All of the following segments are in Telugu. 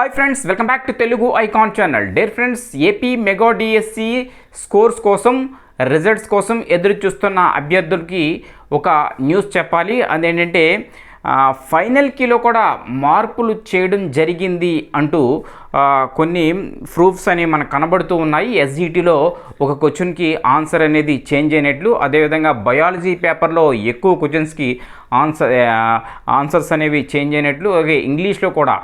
Hi friends welcome back to Telugu icon channel dear friends AP mega DSC scores కోసం రిజల్ట్స్ కోసం ఎదురు చూస్తున్న అభ్యర్థులకి ఒక న్యూస్ చెప్పాలి. అదేంటంటే ఫైనల్ కీలో కూడా మార్పులు చేయడం జరిగింది అంటూ కొన్ని ప్రూఫ్స్ అనేవి మనకు కనబడుతూ ఉన్నాయి. ఎస్జిటిలో ఒక క్వశ్చన్కి ఆన్సర్ అనేది చేంజ్ అయినట్లు అదేవిధంగా బయాలజీ పేపర్లో ఎక్కువ క్వశ్చన్స్కి ఆన్సర్ ఆన్సర్స్ అనేవి చేంజ్ అయినట్లు అలాగే ఇంగ్లీష్లో కూడా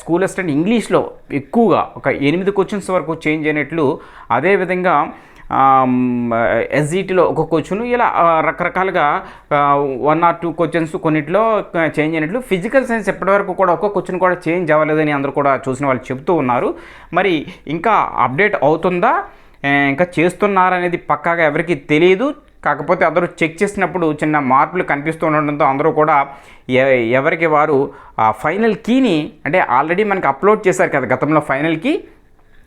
స్కూల్ అసిస్టెంట్ ఇంగ్లీష్లో ఎక్కువగా ఒక ఎనిమిది క్వశ్చన్స్ వరకు చేంజ్ అయినట్లు అదేవిధంగా ఎస్జిటిలో ఒక క్వశ్చన్ ఇలా రకరకాలుగా వన్ ఆర్ టూ క్వశ్చన్స్ కొన్నిట్లో చేంజ్ అయినట్లు ఫిజికల్ సైన్స్ ఎప్పటివరకు కూడా ఒక్క క్వశ్చన్ కూడా చేంజ్ అవ్వలేదని అందరూ కూడా చూసిన వాళ్ళు చెప్తూ ఉన్నారు. మరి ఇంకా అప్డేట్ అవుతుందా? ఇంకా చేస్తున్నారనేది పక్కాగా ఎవరికి తెలియదు కాకపోతే అందరూ చెక్ చేసినప్పుడు చిన్న మార్పులు కనిపిస్తూ ఉండడంతో అందరూ కూడా ఎవరికి వారు ఆ ఫైనల్ కీని అంటే ఆల్రెడీ మనకి అప్లోడ్ చేశారు కదా గతంలో ఫైనల్ కీ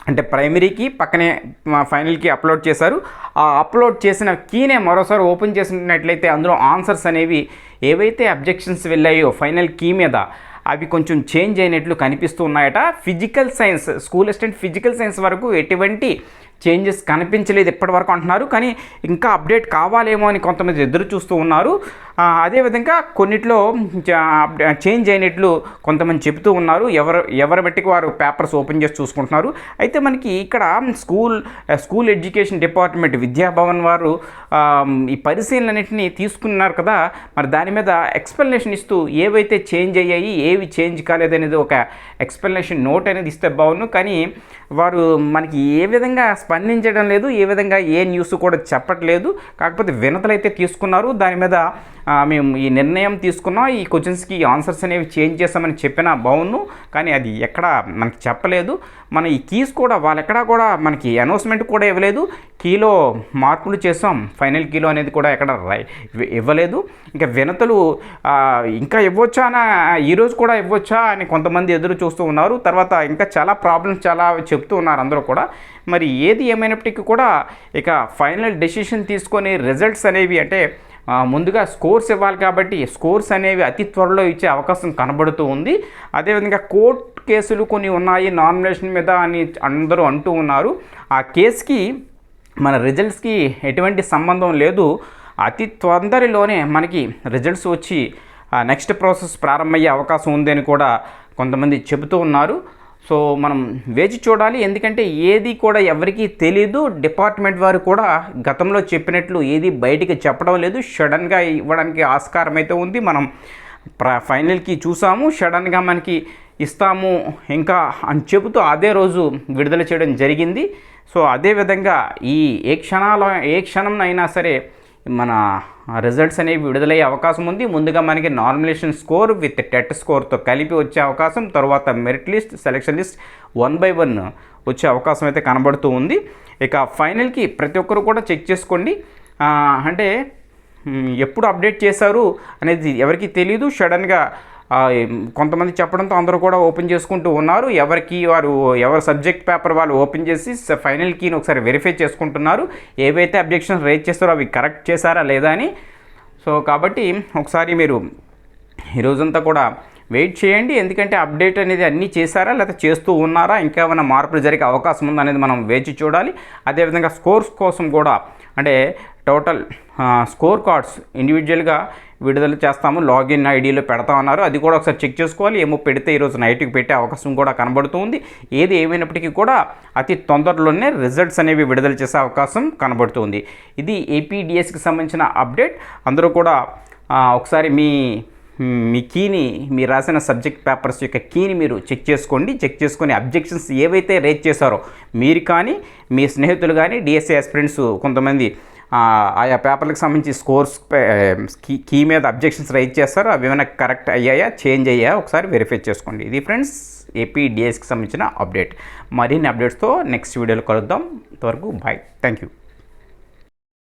అంటే ప్రైమరీకి పక్కనే ఫైనల్కి అప్లోడ్ చేశారు. ఆ అప్లోడ్ చేసిన కీనే మరోసారి ఓపెన్ చేసినట్లయితే అందులో ఆన్సర్స్ అనేవి ఏవైతే అబ్జెక్షన్స్ వెళ్ళాయో ఫైనల్ కీ మీద అవి కొంచెం చేంజ్ అయినట్లు కనిపిస్తూ ఉన్నాయట. Physical science school assistant physical science వరకు ఎటువంటి చేంజెస్ కనిపించలేదు ఇప్పటివరకు అంటున్నారు. కానీ ఇంకా అప్డేట్ కావాలేమో అని కొంతమంది ఎదురు చూస్తూ ఉన్నారు. అదేవిధంగా కొన్నిట్లో చేంజ్ అయినట్లు కొంతమంది చెబుతూ ఉన్నారు. ఎవరు ఎవరి బట్టికి వారు పేపర్స్ ఓపెన్ చేసి చూసుకుంటున్నారు. అయితే మనకి ఇక్కడ school school education department Vidyabhavan వారు ఈ పరిశీలనన్నింటినీ తీసుకున్నారు కదా. మరి దాని మీద ఎక్స్ప్లెనేషన్ ఇస్తూ ఏవైతే చేంజ్ అయ్యాయి ఏవి చేంజ్ కాలేదనేది ఒక ఎక్స్ప్లెనేషన్ నోట్ అనేది ఇస్తే బాగుండు. కానీ వారు మనకి ఏ విధంగా స్పందించడం లేదు ఏ విధంగా ఏ న్యూస్ కూడా చెప్పట్లేదు. కాకపోతే వినతలు అయితే తీసుకున్నారు. దాని మీద మేము ఈ నిర్ణయం తీసుకున్నాం. ఈ క్వశ్చన్స్కి ఆన్సర్స్ అనేవి చేంజ్ చేస్తామని చెప్పిన బాగున్ను కానీ అది ఎక్కడ మనకి చెప్పలేదు. మన ఈ కీస్ కూడా వాళ్ళు ఎక్కడా కూడా మనకి అనౌన్స్మెంట్ కూడా ఇవ్వలేదు. కీలో మార్పులు చేసాం. ఫైనల్ కీలో అనేది కూడా ఎక్కడ రై- ఇవ్వలేదు. ఇంకా వినతలు ఇంకా ఇవ్వచ్చా అని ఈరోజు కూడా ఇవ్వచ్చా అని కొంతమంది ఎదురు చూస్తూ ఉన్నారు. తర్వాత ఇంకా చాలా ప్రాబ్లమ్స్ చాలా చెప్తూ ఉన్నారు అందరూ కూడా. మరి ఏది ఏమైనప్పటికీ కూడా ఇక ఫైనల్ డెసిషన్ తీసుకొని రిజల్ట్స్ అనేవి అంటే ముందుగా స్కోర్స్ ఇవ్వాలి కాబట్టి స్కోర్స్ అనేవి అతి త్వరలో ఇచ్చే అవకాశం కనబడుతూ ఉంది. అదేవిధంగా కోర్ట్ కేసులు కొన్ని ఉన్నాయి నామినేషన్ మీద అని అందరూ అంటూ ఉన్నారు. ఆ కేసుకి మన రిజల్ట్స్కి ఎటువంటి సంబంధం లేదు. అతి తొందరలోనే మనకి రిజల్ట్స్ వచ్చి నెక్స్ట్ ప్రాసెస్ ప్రారంభమయ్యే అవకాశం ఉంది అని కూడా కొంతమంది చెబుతూ ఉన్నారు. సో మనం వేచి చూడాలి. ఎందుకంటే ఏది కూడా ఎవరికీ తెలీదు. డిపార్ట్మెంట్ వారు కూడా గతంలో చెప్పినట్లు ఏది బయటికి చెప్పడం లేదు. సడన్గా ఇవ్వడానికి ఆస్కారం అయితే ఉంది. మనం ప్ర ఫైనల్కి చూసాము. సడన్గా మనకి ఇస్తాము ఇంకా అని చెబుతూ అదే రోజు విడుదల చేయడం జరిగింది. సో అదేవిధంగా ఈ ఏ క్షణాల ఏ క్షణంనైనా సరే మన రిజల్ట్స్ అనేవి విడుదలయ్యే అవకాశం ఉంది. ముందుగా మనకి నార్మలేషన్ స్కోర్ విత్ టెట్ స్కోర్తో కలిపి వచ్చే అవకాశం తర్వాత merit list selection list one by one వచ్చే అవకాశం అయితే కనబడుతూ ఉంది. ఇక ఫైనల్కి ప్రతి ఒక్కరు కూడా చెక్ చేసుకోండి. అంటే ఎప్పుడు అప్డేట్ చేశారు అనేది ఎవరికి తెలియదు సడన్గా కొంతమంది చెప్పడంతో అందరూ కూడా ఓపెన్ చేసుకుంటూ ఉన్నారు. ఎవరికి వారు ఎవరి సబ్జెక్ట్ పేపర్ వాళ్ళు ఓపెన్ చేసి ఫైనల్ కీని ఒకసారి వెరిఫై చేసుకుంటున్నారు. ఏవైతే అబ్జెక్షన్స్ రేజ్ చేస్తారో అవి కరెక్ట్ చేశారా లేదా అని. సో కాబట్టి ఒకసారి మీరు ఈ రోజంతా కూడా వెయిట్ చేయండి. ఎందుకంటే అప్డేట్ అనేది అన్నీ చేశారా లేకపోతే చేస్తూ ఉన్నారా ఇంకా ఏమైనా మార్పులు జరిగే అవకాశం ఉందా అనేది మనం వేచి చూడాలి. అదేవిధంగా స్కోర్స్ కోసం కూడా అంటే టోటల్ స్కోర్ కార్డ్స్ ఇండివిజువల్గా విడుదల చేస్తాము లాగిన్ ఐడీలో పెడతామన్నారు. అది కూడా ఒకసారి చెక్ చేసుకోవాలి. ఏమో పెడితే ఈరోజు నైట్కి పెట్టే అవకాశం కూడా కనబడుతుంది. ఏది ఏమైనప్పటికీ కూడా అతి తొందరలోనే రిజల్ట్స్ అనేవి విడుదల చేసే అవకాశం కనబడుతుంది. ఇది ఏపీడిఎస్కి సంబంధించిన అప్డేట్. అందరూ కూడా ఒకసారి మీ మీ కీని మీరు రాసిన సబ్జెక్ట్ పేపర్స్ యొక్క కీని మీరు చెక్ చేసుకోండి. చెక్ చేసుకొని అబ్జెక్షన్స్ ఏవైతే రేజ్ చేశారో మీరు కానీ మీ స్నేహితులు కానీ డిఎస్ఏ ఎస్పిరెంట్స్ కొంతమంది ఆయా పేపర్లకు సంబంధించి స్కోర్స్ కీ కీ మీద అబ్జెక్షన్స్ రైజ్ చేస్తారు అవి ఏమైనా కరెక్ట్ అయ్యాయా చేంజ్ అయ్యాయా ఒకసారి వెరిఫై చేసుకోండి. ఇది ఫ్రెండ్స్ ఏపీ డిఎస్కి సంబంధించిన అప్డేట్. మరిన్ని అప్డేట్స్తో నెక్స్ట్ వీడియోలో కలుద్దాం. ఇంతవరకు బాయ్ థ్యాంక్ యూ.